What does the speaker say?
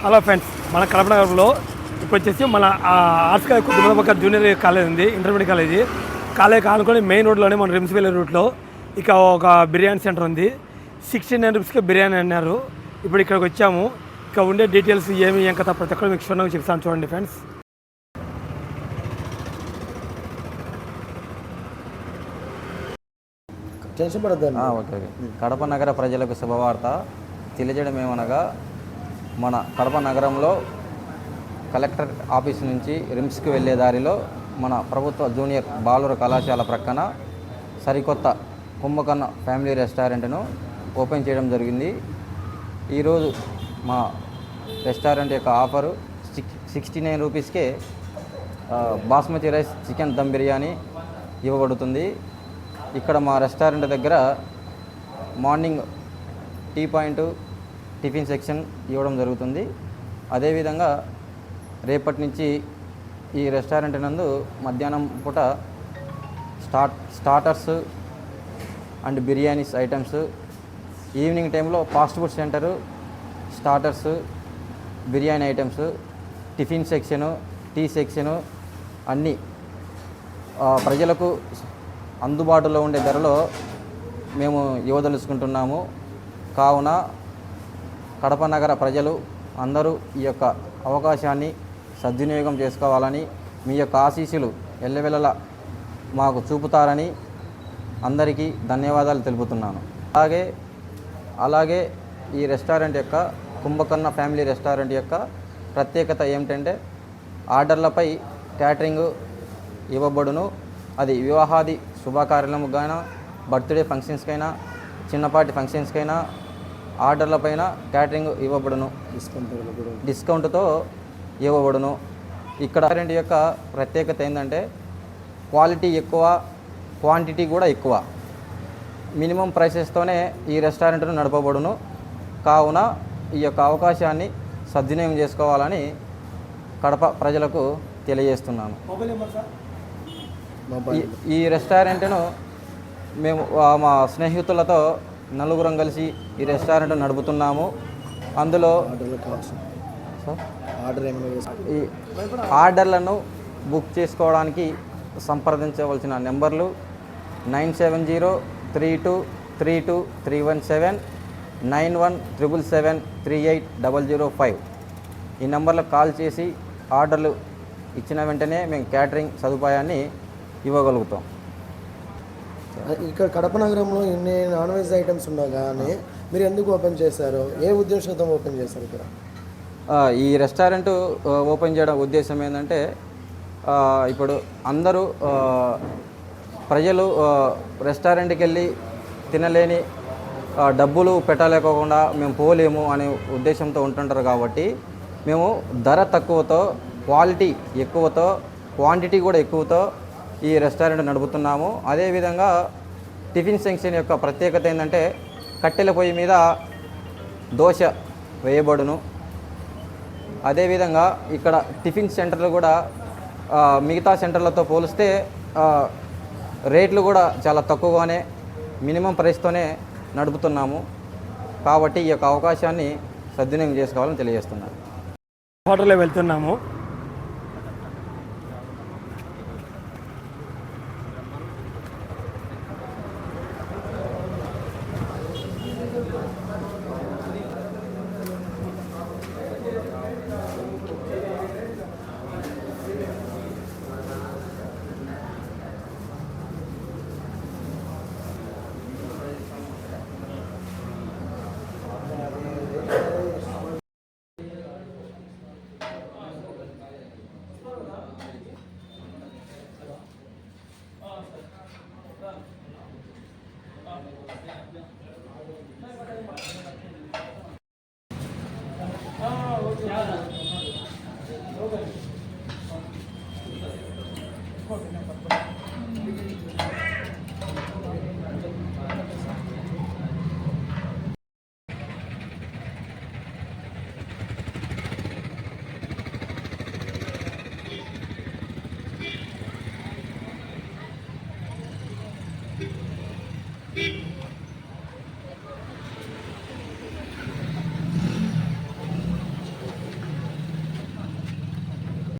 Hello friends మన కడపనగరంలో ఇప్పుడు వచ్చేసి మన ఆర్ట్స్ కుటుంబ జూనియర్ కాలేజ్ ఉంది ఇంటర్మీడియట్ కాలేజీ కాలేజ్ కానుకొని మెయిన్ రోడ్లోనే మన రిమ్స్ వెళ్ళే రూట్లో ఇక ఒక బిర్యానీ సెంటర్ ఉంది. సిక్స్టీ నైన్ రూపీస్కి బిర్యానీ అన్నారు. ఇప్పుడు ఇక్కడికి వచ్చాము. ఇక ఉండే డీటెయిల్స్ ఏమి ఏం కథ ప్రతి ఒక్కరు మీకు క్షుణ్ణంగా చెప్తాను చూడండి ఫ్రెండ్స్. Okay okay. కడప నగర ప్రజలకు శుభవార్త. తెలియజేయడం ఏమనగా మన కడప నగరంలో కలెక్టర్ ఆఫీస్ నుంచి రిమ్స్కి వెళ్ళే దారిలో మన ప్రభుత్వ జూనియర్ బాలుర కళాశాల ప్రక్కన సరికొత్త కుంభకర్ణ ఫ్యామిలీ రెస్టారెంట్ను ఓపెన్ చేయడం జరిగింది. ఈరోజు మా రెస్టారెంట్ యొక్క ఆఫరు సిక్స్ సిక్స్టీ నైన్ రూపీస్కే బాస్మతి రైస్ చికెన్ దమ్ బిర్యానీ ఇవ్వబడుతుంది. ఇక్కడ మా రెస్టారెంట్ దగ్గర morning tea point tiffin section ఇవ్వడం జరుగుతుంది. అదేవిధంగా రేపటి నుంచి ఈ రెస్టారెంట్ నందు మధ్యాహ్నం పూట start starters and biryanis items evening టైంలో fast food centre starters biryani items tiffin section tea section అన్నీ ప్రజలకు అందుబాటులో ఉండే ధరలో మేము ఇవ్వదలుచుకుంటున్నాము. కావున కడప నగర ప్రజలు అందరూ ఈ యొక్క అవకాశాన్ని సద్వినియోగం చేసుకోవాలని మీ యొక్క ఆశీస్సులు ఎల్లవెల్లలా మాకు చూపుతారని అందరికీ ధన్యవాదాలు తెలుపుతున్నాను. అలాగే అలాగే ఈ రెస్టారెంట్ యొక్క కుంభకర్ణ ఫ్యామిలీ రెస్టారెంట్ యొక్క ప్రత్యేకత ఏమిటంటే ఆర్డర్లపై క్యాటరింగ్ ఇవ్వబడును. అది వివాహాది శుభకార్యాలముకైనా బర్త్డే ఫంక్షన్స్కైనా చిన్నపాటి ఫంక్షన్స్కైనా ఆర్డర్లపైన క్యాటరింగ్ ఇవ్వబడును. డిస్కౌంట్తో ఇవ్వబడును. ఇక్కడ రెస్టారెంట్ యొక్క ప్రత్యేకత ఏంటంటే క్వాలిటీ ఎక్కువ క్వాంటిటీ కూడా ఎక్కువ. మినిమం ప్రైసెస్తోనే ఈ రెస్టారెంట్ను నడపబడును. కావున ఈ యొక్క అవకాశాన్ని సద్వినియోగం చేసుకోవాలని కడప ప్రజలకు తెలియజేస్తున్నాను. ఈ ఈ రెస్టారెంట్ను మేము మా స్నేహితులతో నలుగురం కలిసి ఈ రెస్టారెంట్ నడుపుతున్నాము. అందులో ఆర్డర్ ఈ ఆర్డర్లను బుక్ చేసుకోవడానికి సంప్రదించవలసిన నెంబర్లు nine seven zero three two three two three one seven nine one triple seven three eight double zero five. ఈ నెంబర్లకు కాల్ చేసి ఆర్డర్లు ఇచ్చిన వెంటనే మేము క్యాటరింగ్ సదుపాయాన్ని ఇవ్వగలుగుతాం. ఇక్కడ కడప నగరంలో ఇన్ని నాన్ వెజ్ ఐటమ్స్ ఉన్నా కానీ మీరు ఎందుకు ఓపెన్ చేశారు? ఏ ఉద్దేశంతో ఓపెన్ చేశారు ఇక్కడ? ఈ రెస్టారెంట్ ఓపెన్ చేయడం ఉద్దేశం ఏంటంటే ఇప్పుడు అందరూ ప్రజలు రెస్టారెంట్కి వెళ్ళి తినలేని డబ్బులు పెట్టలేకోకుండా మేము పోలేము అనే ఉద్దేశంతో ఉంటుంటారు కాబట్టి మేము ధర తక్కువతో క్వాలిటీ ఎక్కువతో క్వాంటిటీ కూడా ఎక్కువతో ఈ రెస్టారెంట్ నడుపుతున్నాము. అదేవిధంగా టిఫిన్ సెక్షన్ యొక్క ప్రత్యేకత ఏంటంటే కట్టెల పొయ్యి మీద దోశ వేయబడును. అదేవిధంగా ఇక్కడ టిఫిన్ సెంటర్లు కూడా మిగతా సెంటర్లతో పోలిస్తే రేట్లు కూడా చాలా తక్కువగానే మినిమం ప్రైస్తోనే నడుపుతున్నాము. కాబట్టి ఈ యొక్క అవకాశాన్ని సద్వినియోగం చేసుకోవాలని తెలియజేస్తున్నాను. హోటల్లో వెళ్తున్నాము. Okay.